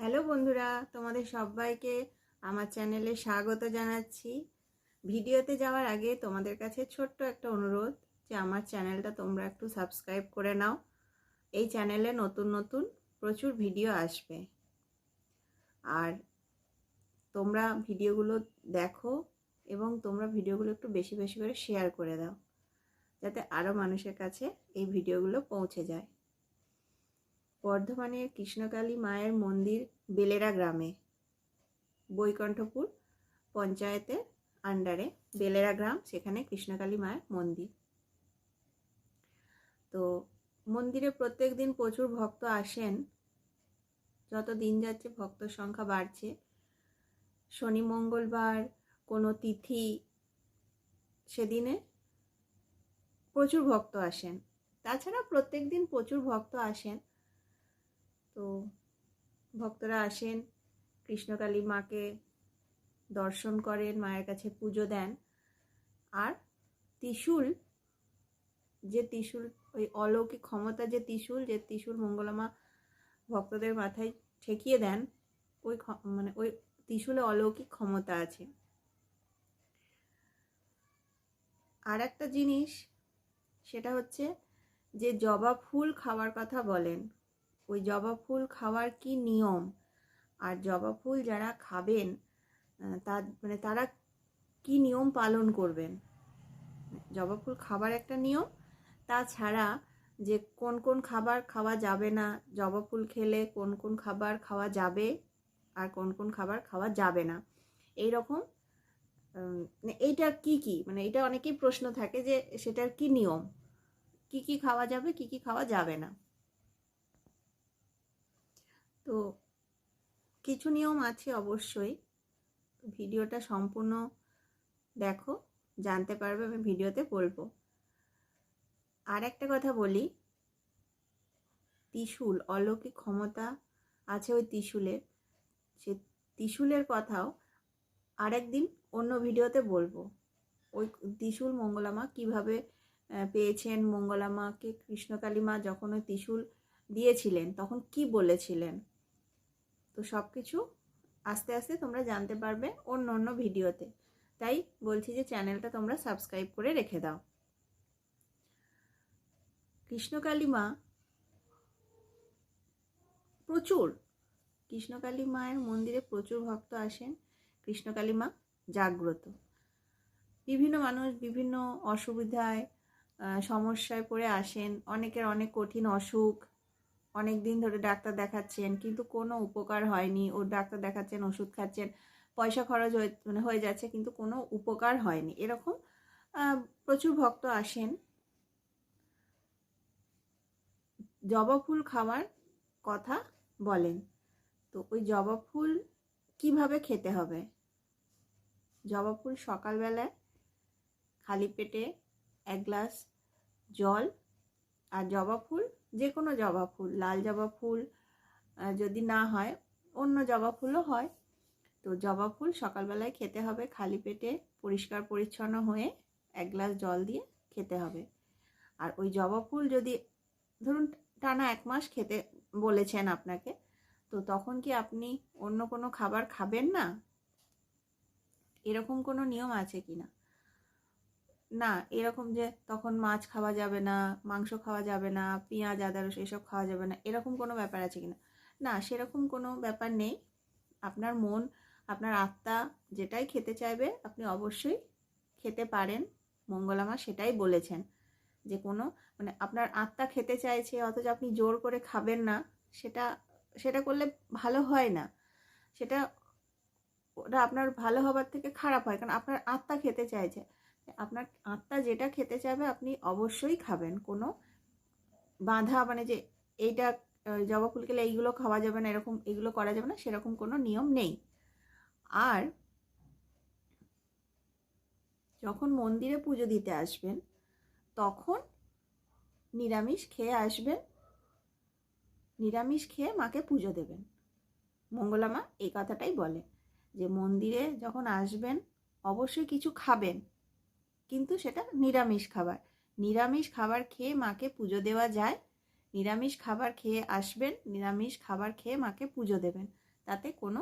Hello বন্ধুরা, তোমাদের সবাইকে আমার চ্যানেলে স্বাগত জানাচ্ছি। ভিডিওতে যাওয়ার আগে তোমাদের কাছে ছোট্ট একটা অনুরোধ যে আমার চ্যানেলটা তোমরা একটু সাবস্ক্রাইব করে নাও। এই চ্যানেলে নতুন নতুন প্রচুর ভিডিও আসবে। আর তোমরা ভিডিওগুলো দেখো এবং তোমরা ভিডিওগুলো একটু বেশি বেশি করে শেয়ার করে দাও, যাতে আরও মানুষের কাছে এই ভিডিওগুলো পৌঁছে যায়। বর্ধমানের কৃষ্ণকালী মায়ের মন্দির বেলেরা গ্রামে। বৈকণ্ঠপুর পঞ্চায়েতের আন্ডারে বেলেরা গ্রাম, সেখানে কৃষ্ণকালী মায়ের মন্দির। তো মন্দিরে প্রত্যেক দিন প্রচুর ভক্ত আসেন। যত দিন যাচ্ছে ভক্তর সংখ্যা বাড়ছে। শনি, মঙ্গলবার কোনো তিথি সেদিনে প্রচুর ভক্ত আসেন। তাছাড়া প্রত্যেক দিন প্রচুর ভক্ত আসেন। তো ভক্তরা আসেন কৃষ্ণকালী মাকে দর্শন করেন, মায়ের কাছে পুজো দেন। আর ত্রিশূল, যে ত্রিশূল, ওই অলৌকিক ক্ষমতা যে ত্রিশূল যে ত্রিশূল মঙ্গলামা ভক্তদের মাথায় ঠেকিয়ে দেন, ওই মানে ওই ত্রিশুলে অলৌকিক ক্ষমতা আছে। আর একটা জিনিস, সেটা হচ্ছে যে জবা ফুল খাওয়ার কথা বলেন। ওই জবা ফুল খাওয়ার কি নিয়ম? আর জবা ফুল যারা খাবেন তার মানে তারা কি নিয়ম পালন করবেন? জবা ফুল খাবার একটা নিয়ম। তাছাড়া যে কোন কোন খাবার খাওয়া যাবে না, জবা ফুল খেলে কোন কোন খাবার খাওয়া যাবে আর কোন কোন খাবার খাওয়া যাবে না। এই রকম মানে এইটা কি কি? মানে এটা অনেকেই প্রশ্ন থাকে যে সেটার কি নিয়ম? কি কি খাওয়া যাবে, কি কি খাওয়া যাবে না? তো কিছু নিয়ম আছে অবশ্যই। ভিডিওটা সম্পূর্ণ দেখো, জানতে পারবে আমি ভিডিওতে বলব। আর একটা কথা বলি, ত্রিশূল, অলৌকিক ক্ষমতা আছে ওই ত্রিশূলের। সে ত্রিশূলের কথাও আরেকদিন অন্য ভিডিওতে বলব। ওই ত্রিশুল মঙ্গলামা কীভাবে পেয়েছেন? মঙ্গলামাকে কৃষ্ণকালী মা যখন ওই ত্রিশূল দিয়েছিলেন, তখন কি বলেছিলেন? তো সব কিছু আস্তে আস্তে তোমরা জানতে পারবে অন্য অন্য ভিডিওতে। তাই বলছি যে চ্যানেলটা তোমরা সাবস্ক্রাইব করে রেখে দাও। কৃষ্ণকালী মা প্রচুর। কৃষ্ণকালী মায়ের মন্দিরে প্রচুর ভক্ত আসেন। কৃষ্ণকালী মা জাগ্রত। বিভিন্ন মানুষ বিভিন্ন অসুবিধায় সমস্যায় পড়ে আসেন। অনেকের অনেক কঠিন অসুখ। অনেক দিন ধরে ডাক্তার দেখাচ্ছেন, কিন্তু কোনো উপকার হয়নি। ও ডাক্তার দেখাচ্ছেন, ওষুধ খাচ্ছেন, পয়সা খরচ হয়ে মানে হয়ে যাচ্ছে, কিন্তু কোনো উপকার হয়নি। এরকম প্রচুর ভক্ত আসেন। জবা ফুল খাওয়ার কথা বলেন। তো ওই জবা ফুল কীভাবে খেতে হবে? জবা ফুল সকালবেলায় খালি পেটে এক গ্লাস জল আর জবা ফুল, যে কোনো জবা ফুল, লাল জবা ফুল যদি না হয়, অন্য জবা ফুলও হয়। তো জবা ফুল সকালবেলায় খেতে হবে খালি পেটে, পরিষ্কার পরিচ্ছন্ন হয়ে এক গ্লাস জল দিয়ে খেতে হবে। আর ওই জবা ফুল যদি, ধরুন টানা এক মাস খেতে বলেছেন আপনাকে, তো তখন কি আপনি অন্য কোনো খাবার খাবেন না? এরকম কোনো নিয়ম আছে কি না না, এরকম যে তখন মাছ খাওয়া যাবে না, মাংস খাওয়া যাবে না, পেঁয়াজ, আদা, রসুন এসব খাওয়া যাবে না, এরকম কোনো ব্যাপার আছে কিনা? না, সেরকম কোনো ব্যাপার নেই। আপনার মন, আপনার আত্মা যেটাই খেতে চাইবে, আপনি অবশ্যই খেতে পারেন। মঙ্গলামা সেটাই বলেছেন। যে কোনো মানে আপনার আত্মা খেতে চাইছে, অথচ আপনি জোর করে খাবেন না, সেটা সেটা করলে ভালো হয় না। সেটা, ওটা আপনার ভালো হবার থেকে খারাপ হয়, কারণ আপনার আত্মা খেতে চাইছে। আপনার আত্মা যেটা খেতে চাইবে আপনি অবশ্যই খাবেন। কোনো বাধা মানে যে এইটা জবা ফুল খেলে এইগুলো খাওয়া যাবে না, এরকম এগুলো করা যাবে না, সেরকম কোনো নিয়ম নেই। আর যখন মন্দিরে পুজো দিতে আসবেন, তখন নিরামিষ খেয়ে আসবেন। নিরামিষ খেয়ে মাকে পুজো দেবেন। মঙ্গলামা এই কথাটাই বলে যে মন্দিরে যখন আসবেন, অবশ্যই কিছু খাবেন। কিন্তু সেটা নিরামিষ খাবার। নিরামিষ খাবার খেয়ে মাকে পুজো দেওয়া যায়। নিরামিষ খাবার খেয়ে আসবেন, নিরামিষ খাবার খেয়ে মাকে পুজো দেবেন। তাতে কোনো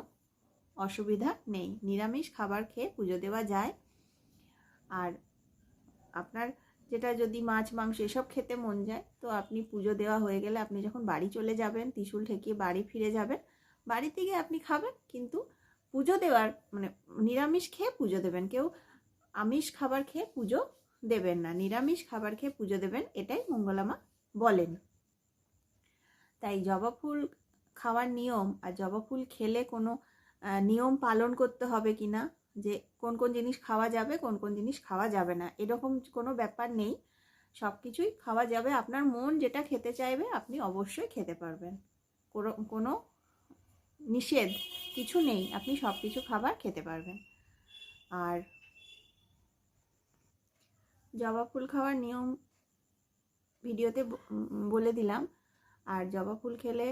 অসুবিধা নেই। নিরামিষ খাবার খেয়ে পুজো দেওয়া যায়। আর আপনার যেটা যদি মাছ, মাংস এসব খেতে মন যায়, তো আপনি পুজো দেওয়া হয়ে গেলে আপনি যখন বাড়ি চলে যাবেন, ত্রিশূল ঠেকিয়ে বাড়ি ফিরে যাবেন, বাড়িতে গিয়ে আপনি খাবেন, কিন্তু পুজো দেওয়ার মানে নিরামিষ খেয়ে পুজো দেবেন। কেউ আমিষ খাবার খেয়ে পুজো দেবেন না, নিরামিষ খাবার খেয়ে পুজো দেবেন, এটাই মঙ্গলামা বলেন। তাই জবা ফুল খাওয়ার নিয়ম আর জবা ফুল খেলে কোনো নিয়ম পালন করতে হবে কি না? যে কোন কোন জিনিস খাওয়া যাবে, কোন কোন জিনিস খাওয়া যাবে না। এরকম কোনো ব্যাপার নেই। সব কিছুই খাওয়া যাবে। আপনার মন যেটা খেতে চাইবে, আপনি অবশ্যই খেতে পারবেন। কোনো কোনো নিষেধ কিছু নেই। আপনি সব কিছু খাবার খেতে পারবেন। আর জবা ফুল খাওয়ার নিয়ম ভিডিওতে বলে দিলাম। আর জবা ফুল খেলে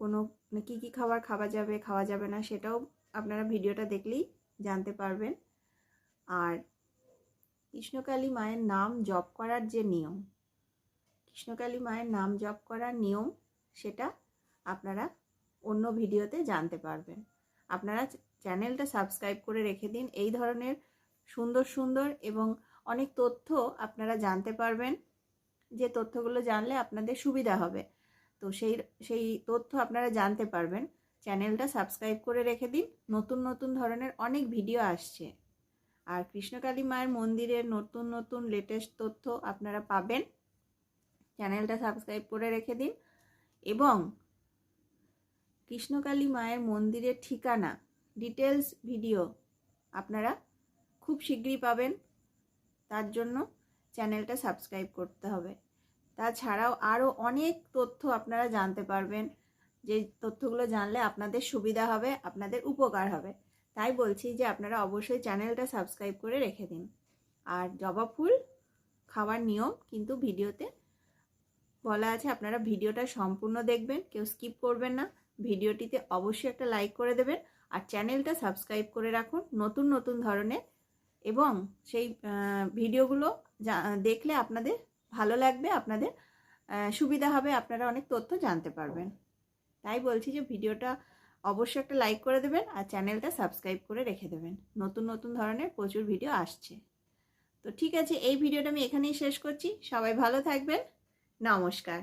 কোনো কী কী খাবার খাওয়া যাবে খাওয়া যাবে না সেটাও আপনারা ভিডিওটা দেখলেই জানতে পারবেন। আর কৃষ্ণকালী মায়ের নাম জপ করার যে নিয়ম, কৃষ্ণকালী মায়ের নাম জপ করার নিয়ম সেটা আপনারা অন্য ভিডিওতে জানতে পারবেন। আপনারা চ্যানেলটা সাবস্ক্রাইব করে রেখে দিন। এই ধরনের সুন্দর সুন্দর এবং অনেক তথ্য আপনারা জানতে পারবেন। যে তথ্যগুলো জানলে আপনাদের সুবিধা হবে। তো সেই সেই তথ্য আপনারা জানতে পারবেন। চ্যানেলটা সাবস্ক্রাইব করে রেখে দিন। নতুন নতুন ধরনের অনেক ভিডিও আসছে। আর কৃষ্ণকালী মায়ের মন্দিরের নতুন নতুন লেটেস্ট তথ্য আপনারা পাবেন। চ্যানেলটা সাবস্ক্রাইব করে রেখে দিন। এবং কৃষ্ণকালী মায়ের মন্দিরের ঠিকানা ডিটেলস ভিডিও আপনারা খুব শীঘ্রই পাবেন। তার জন্য চ্যানেলটা সাবস্ক্রাইব করতে হবে। তাছাড়াও আরও অনেক তথ্য আপনারা জানতে পারবেন। যে তথ্যগুলো জানলে আপনাদের সুবিধা হবে, আপনাদের উপকার হবে। তাই বলছি যে আপনারা অবশ্যই চ্যানেলটা সাবস্ক্রাইব করে রেখে দিন। আর জবা ফুল খাওয়ার নিয়ম কিন্তু ভিডিওতে বলা আছে, আপনারা ভিডিওটা সম্পূর্ণ দেখবেন, কেউ স্কিপ করবেন না। ভিডিওটিতে অবশ্যই একটা লাইক করে দেবেন। আর চ্যানেলটা সাবস্ক্রাইব করে রাখুন। নতুন নতুন ধরনের এবং সেই ভিডিওগুলো দেখলে আপনাদের ভালো লাগবে, আপনাদের সুবিধা হবে, আপনারা অনেক তথ্য জানতে পারবেন। তাই বলছি যে ভিডিওটা অবশ্যই একটা লাইক করে দেবেন আর চ্যানেলটা সাবস্ক্রাইব করে রেখে দেবেন। নতুন নতুন ধরনের প্রচুর ভিডিও আসছে। তো ঠিক আছে, এই ভিডিওটা আমি এখানেই শেষ করছি। সবাই ভালো থাকবেন। নমস্কার।